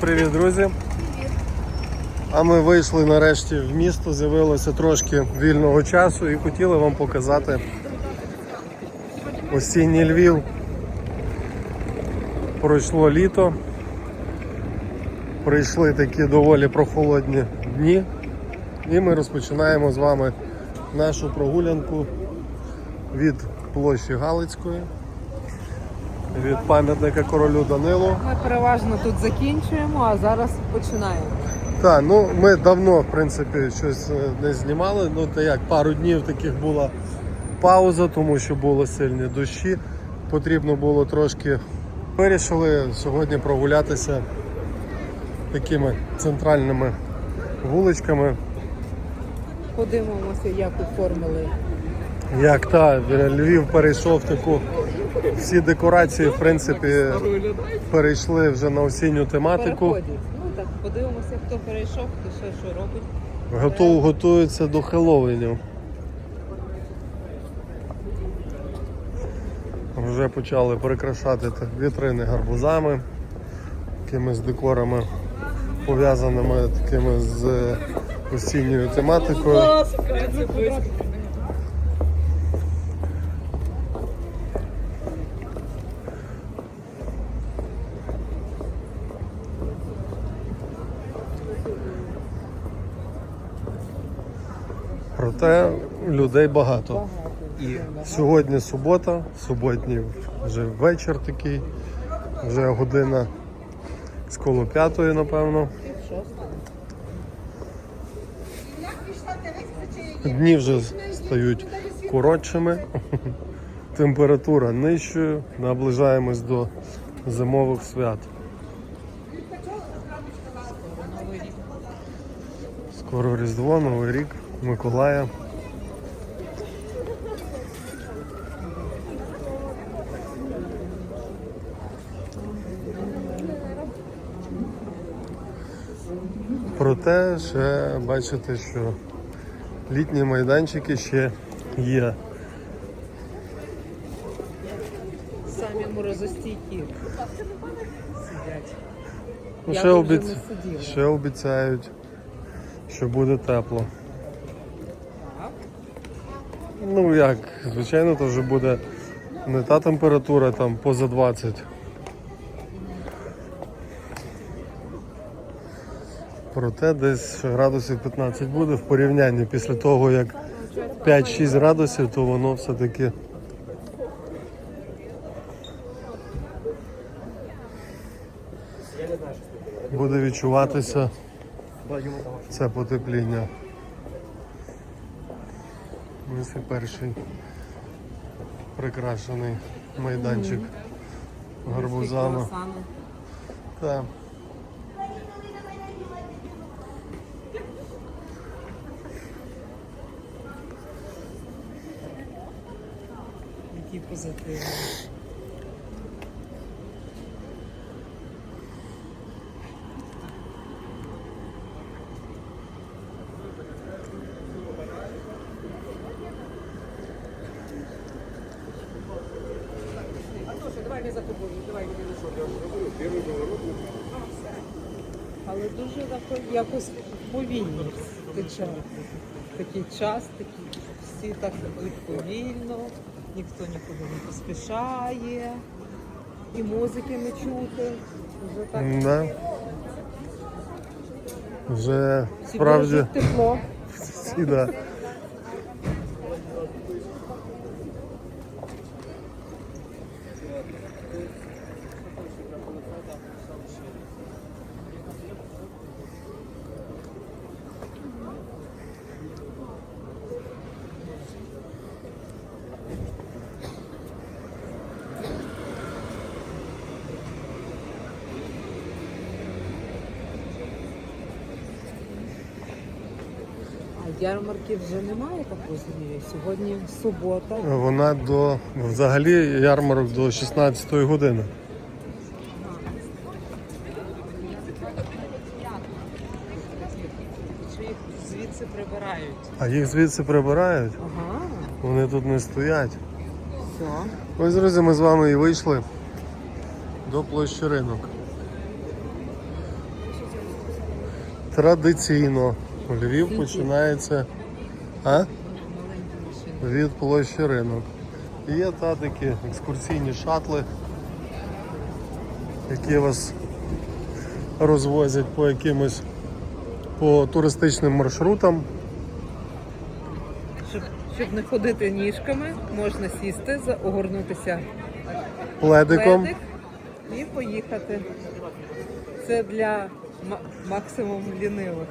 привіт, друзі! А ми вийшли нарешті в місто, з'явилося трошки вільного часу і хотіли вам показати осінній Львів. Пройшло літо. Прийшли такі доволі прохолодні дні. І ми розпочинаємо з вами нашу прогулянку від площі Галицької, від пам'ятника королю Данилу. Ми переважно тут закінчуємо, а зараз починаємо. Так, ну ми давно, в принципі, щось е, не знімали. Ну, та як пару днів таких була пауза, тому що були сильні дощі. Потрібно було трошки. Вирішили сьогодні прогулятися такими центральними вуличками. Подивимося, як оформили. Як та Львів перейшов таку. Всі декорації, в принципі, перейшли вже на осінню тематику. Переходять. Ну так, подивимося, хто перейшов, хто ще що робить. Готов, готуються до Хеллоуінів. Вже почали прикрашати вітрини гарбузами, якимись декорами, пов'язаними такими з е, осінньою тематикою. Проте людей багато. Сьогодні субота, суботній вже вечір такий, вже година з коло п'ятої, напевно. Дні вже стають коротшими, температура нижчою, наближаємось до зимових свят. Скоро Різдво, Новий рік, Миколая. Проте ще бачите, що літні майданчики ще є. Самі морозостійкі сидять. Ну, ще, обіц... ще обіцяють, що буде тепло. Ну як, звичайно, то вже буде не та температура там поза 20. Проте десь градусів 15 буде в порівнянні після того, як 5-6 градусів, то воно все-таки буде відчуватися це потепління. Ось і перший прикрашений майданчик гарбузами. Так. Які позитивні. Але дуже тако- якось повільно тече. Такий час, такий, всі так повільно, ніхто нікуди не поспішає, і музики не чути. Вже так Да. Вже всі справді тепло. всі, да. А вже немає, так розумію. Сьогодні субота. Вона до взагалі ярмарок до 16 години. Чи їх звідси прибирають? А їх звідси прибирають, Ага, вони тут не стоять. все. Ось, друзі, ми з вами і вийшли до площі ринок. традиційно Львів починається а? від площі ринок. Є та такі екскурсійні шатли, які вас розвозять по якимось по туристичним маршрутам. Щоб, щоб не ходити ніжками, можна сісти, огорнутися Пледиком. пледик і поїхати. Це для ма- максимум лінивих.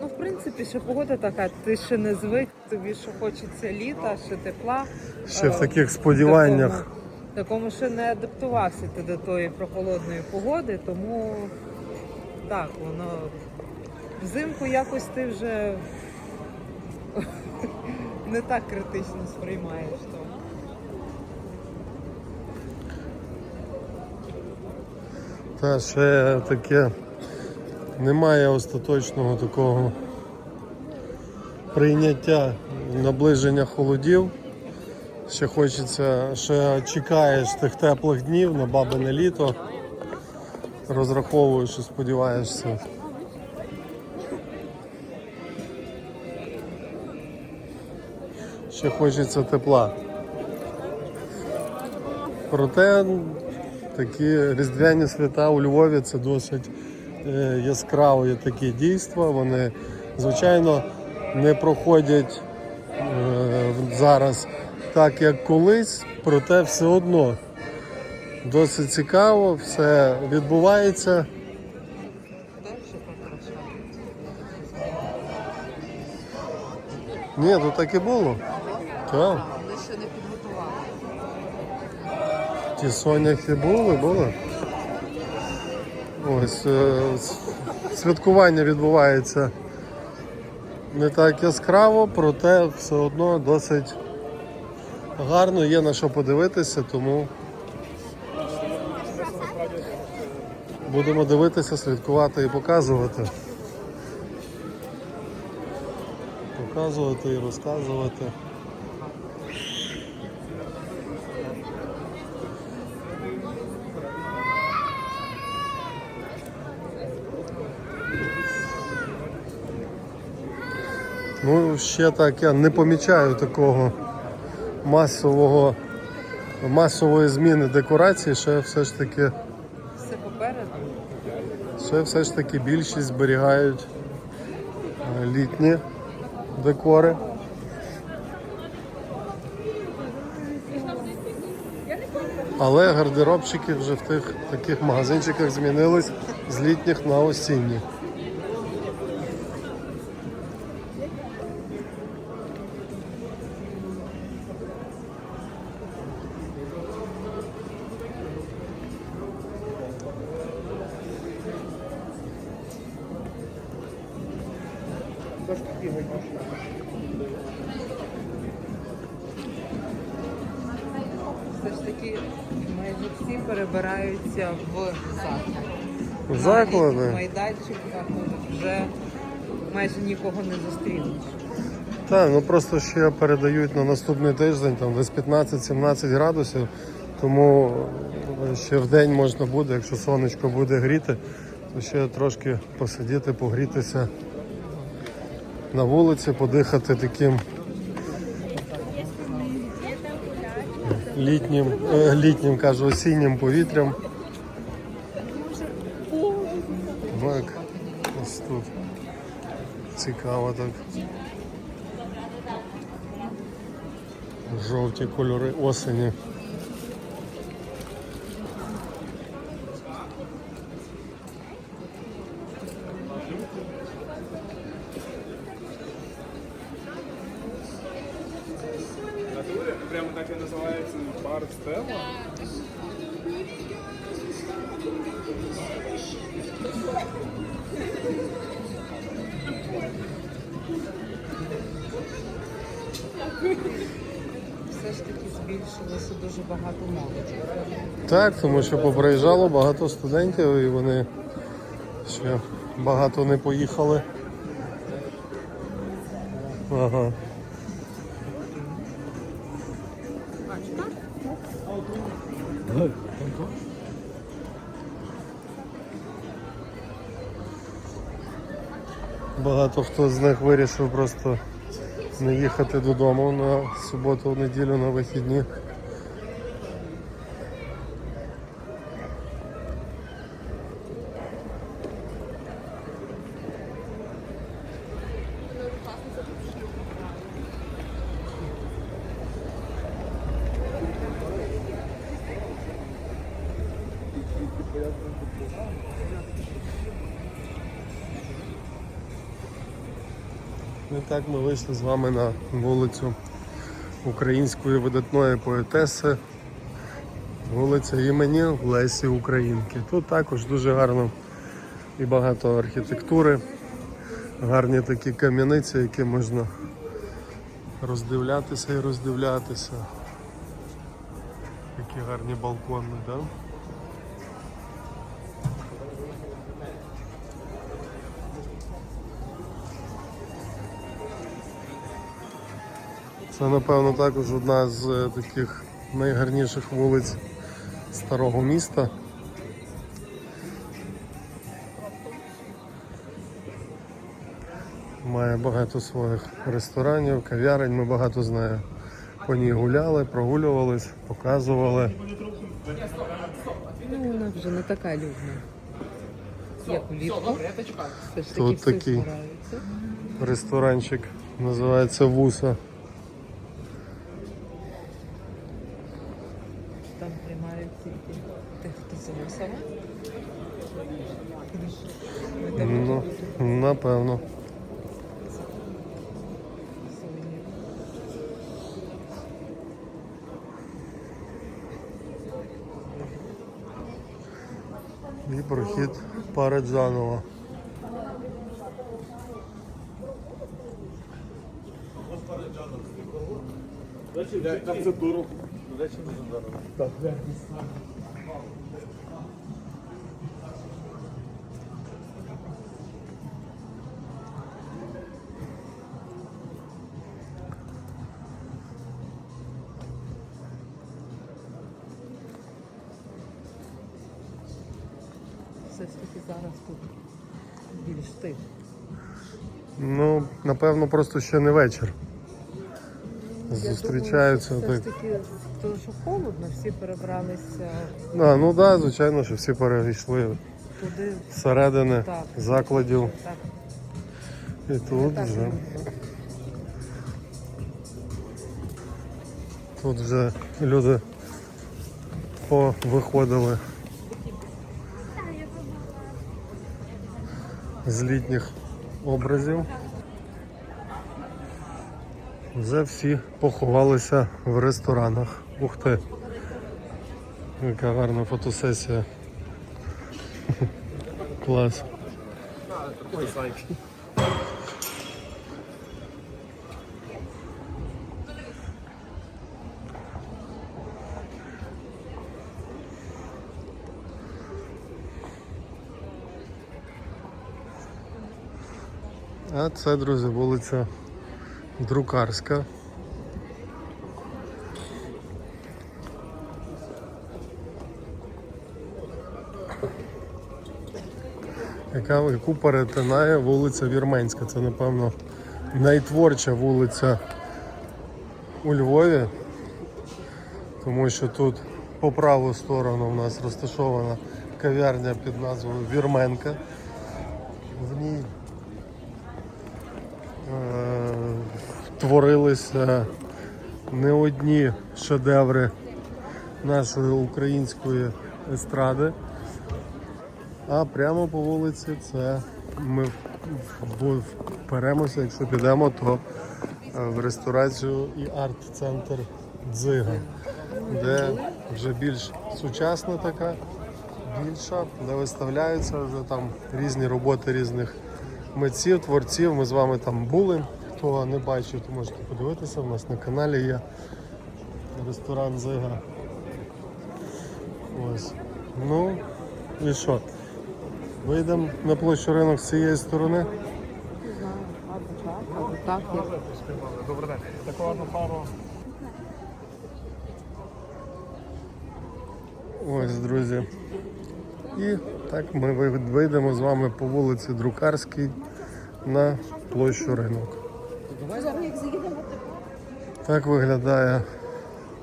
Ну, в принципі, ще погода така, ти ще не звик, тобі ще хочеться літа, ще тепла. Ще в Е, таких сподіваннях. Такому, такому ще не адаптувався ти до тої прохолодної погоди, тому так, воно взимку якось ти вже не так критично сприймаєш то. Та ще таке немає остаточного такого прийняття наближення холодів. Ще хочеться, ще чекаєш тих теплих днів на бабине літо. Розраховуєш і сподіваєшся. Ще хочеться тепла. Проте такі різдвяні свята у Львові це досить е, яскраві такі дійства. Вони, звичайно, не проходять е, зараз так, як колись, проте все одно досить цікаво, все відбувається. Ні, то так і було. Так. Ще не підготували. Ті соняхи були, були. Ось е, святкування відбувається не так яскраво, проте все одно досить гарно, є на що подивитися, тому будемо дивитися, слідкувати і показувати. Показувати і розказувати. Ну, ще так я не помічаю такого масового, масової зміни декорації, ще все ж таки, Все попереду. ще все ж таки більшість зберігають е, літні декори. Але гардеробчики вже в тих таких магазинчиках змінились з літніх на осінні. Так, ну просто ще передають на наступний тиждень, там десь 15-17 градусів, тому ще в день можна буде, якщо сонечко буде гріти, то ще трошки посидіти, погрітися на вулиці, подихати таким літнім, е, літнім кажу, осіннім повітрям. Так, ось тут. Цікаво так. Жовті кольори осені. Прямо так і називається бар Стелла. Все ж таки збільшилося дуже багато молоді. Так, тому що поприїжджало багато студентів і вони ще багато не поїхали. Ага. Багато хто з них вирішив просто не їхати додому на суботу, неділю, на вихідні. Так ми вийшли з вами на вулицю української видатної поетеси, вулиця імені Лесі Українки. Тут також дуже гарно і багато архітектури, гарні такі кам'яниці, які можна роздивлятися і роздивлятися. Які гарні балкони, так? Да? Це, напевно, також одна з е, таких найгарніших вулиць старого міста. Має багато своїх ресторанів, кав'ярень. Ми багато з нею по ній гуляли, прогулювались, показували. Ну, вона вже не така людна. Як влітку. Все ж таки Тут всі такий. Ресторанчик називається Вуса. Там приймають тільки тих, хто з вусами. Ми там Ну, напевно. сувенір. І прохід Параджанова. Так це дорого. Все напевно, просто ще не вечір. Зустрічаються Я думаю, так. Все ж таки, тому що холодно, всі перебралися А, ну так, да, звичайно, що всі перейшли туди. всередини Так. закладів. Так, І тут так вже, тут вже люди повиходили з літніх образів. Вже всі поховалися в ресторанах. Ух ти! Яка гарна фотосесія. Клас. А це, друзі, вулиця Друкарська. Яка, яку перетинає вулиця Вірменська. Це, напевно, найтворча вулиця у Львові, тому що тут по праву сторону у нас розташована кав'ярня під назвою Вірменка. В ній е, творилися не одні шедеври нашої української естради. А прямо по вулиці це ми вперемося, якщо підемо, то е, в ресторацію і арт-центр Дзига, де вже більш сучасна така, більша, де виставляються вже там різні роботи різних митців, творців. Ми з вами там були. Хто не бачив, то можете подивитися. У нас на каналі є ресторан Зига. Ось. Ну і що? Вийдемо на площу ринок з цієї сторони. Не знаю, або так, або так. як Добрий день. Одну пару. Ось, друзі. І так ми вийдемо з вами по вулиці Друкарській на площу ринок. Так виглядає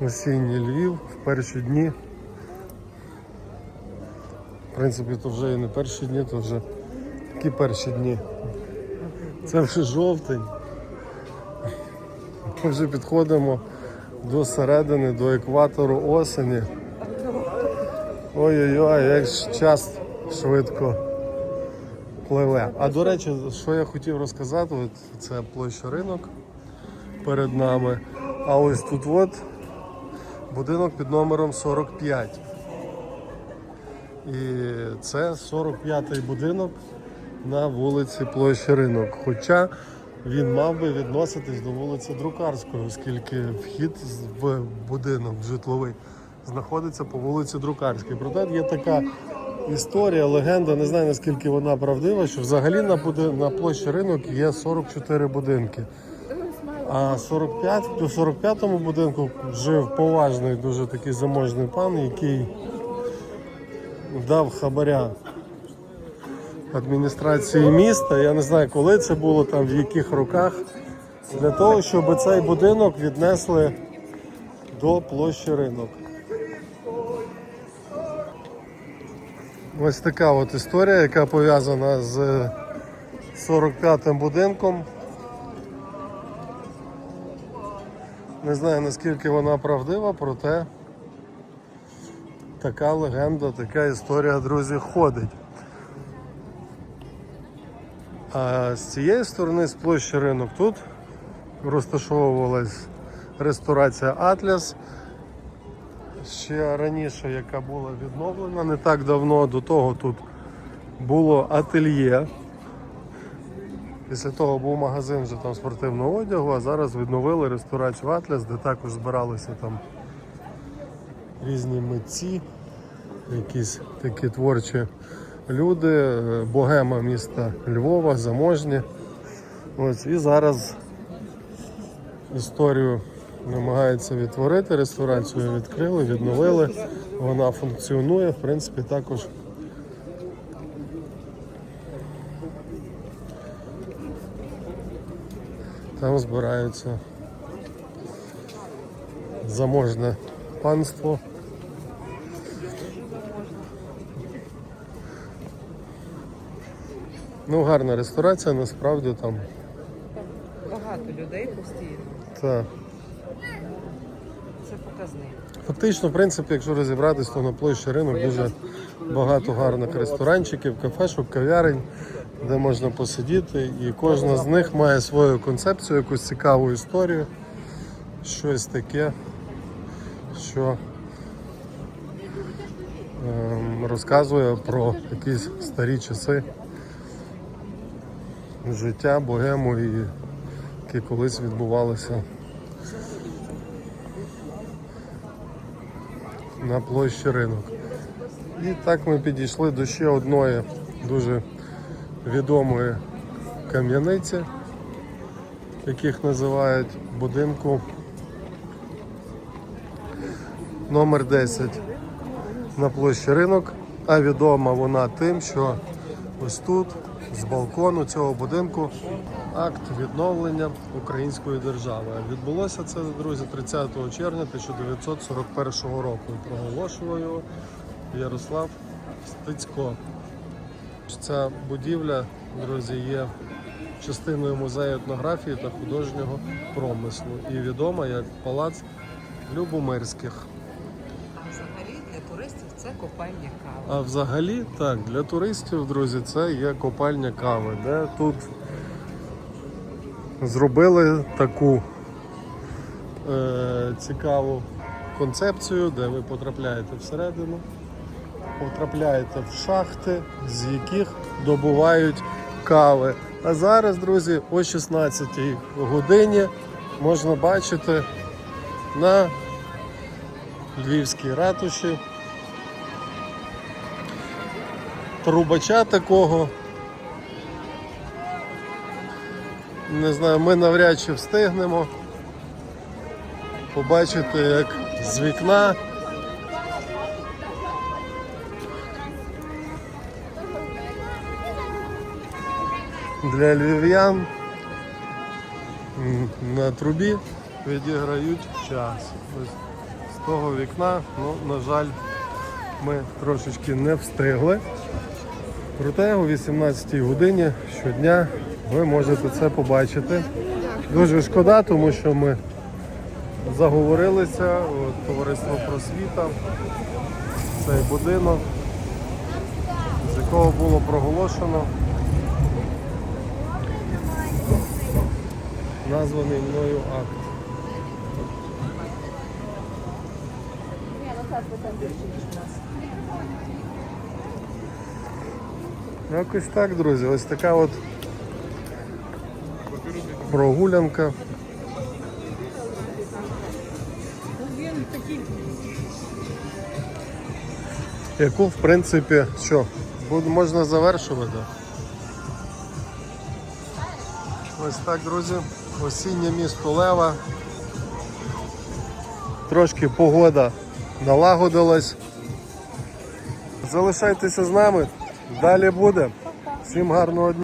осінній Львів в перші дні. В принципі, то вже і не перші дні, то вже які перші дні. Це вже жовтень. Ми вже підходимо до середини, до екватору осені. Ой-ой-ой, як час швидко пливе. А до речі, що я хотів розказати, от це площа ринок перед нами. А ось тут от будинок під номером 45. І це 45-й будинок на вулиці Площі Ринок. Хоча він мав би відноситись до вулиці Друкарської, оскільки вхід в будинок житловий знаходиться по вулиці Друкарській. Проте є така історія, легенда, не знаю наскільки вона правдива, що взагалі на, буди- на площі ринок є 44 будинки. А 45, у 45-му будинку жив поважний, дуже такий заможний пан, який дав хабаря адміністрації міста. Я не знаю, коли це було, там, в яких роках, для того, щоб цей будинок віднесли до площі ринок. Ось така от історія, яка пов'язана з 45-м будинком. Не знаю наскільки вона правдива, проте така легенда, така історія, друзі, ходить. А з цієї сторони, з площі ринок, тут розташовувалась ресторація Атляс. Ще раніше, яка була відновлена не так давно, до того тут було ательє. Після того був магазин вже там спортивного одягу, а зараз відновили ресторацію Атлас, де також збиралися там різні митці, якісь такі творчі люди, е, богема міста Львова, заможні. Ось, і зараз історію намагаються відтворити, ресторацію відкрили, відновили. Вона функціонує, в принципі, також Там збираються заможне панство. Ну, гарна ресторація, насправді там. Багато людей постійно. Та. Це показник. Фактично, в принципі, якщо розібратись, то на площі ринок дуже багато гарних ресторанчиків, кафешок, кав'ярень, де можна посидіти. І кожна з них має свою концепцію, якусь цікаву історію, щось таке, що ем, розказує про якісь старі часи життя, богему, і які колись відбувалися на площі ринок. І так ми підійшли до ще одної дуже відомої кам'яниці, яких називають будинку номер 10 на площі ринок. А відома вона тим, що ось тут, з балкону цього будинку, акт відновлення української держави. Відбулося це, друзі, 30 червня 1941 року. Проголошував його Ярослав Стецько. Ця будівля, друзі, є частиною музею етнографії та художнього промислу і відома як Палац Любомирських. Взагалі для туристів це копальня кави. А взагалі, так, для туристів, друзі, це є копальня кави, де тут зробили таку е, цікаву концепцію, де ви потрапляєте всередину, потрапляєте в шахти, з яких добувають кави. А зараз, друзі, о 16 годині можна бачити на Львівській ратуші трубача такого. не знаю, ми навряд чи встигнемо побачити, як з вікна. Для львів'ян на трубі відіграють час. Ось З того вікна, ну, на жаль, ми трошечки не встигли. Проте о 18 годині щодня ви можете це побачити. Дуже шкода, тому що ми заговорилися, товариство просвіта, цей будинок, з якого було проголошено названий мною акт. Якось так, друзі, ось така от прогулянка. Яку, в принципі, що, можна завершувати. Ось так, друзі, осіннє місто Лева. Трошки погода налагодилась. Залишайтеся з нами, далі буде. Всім гарного дня.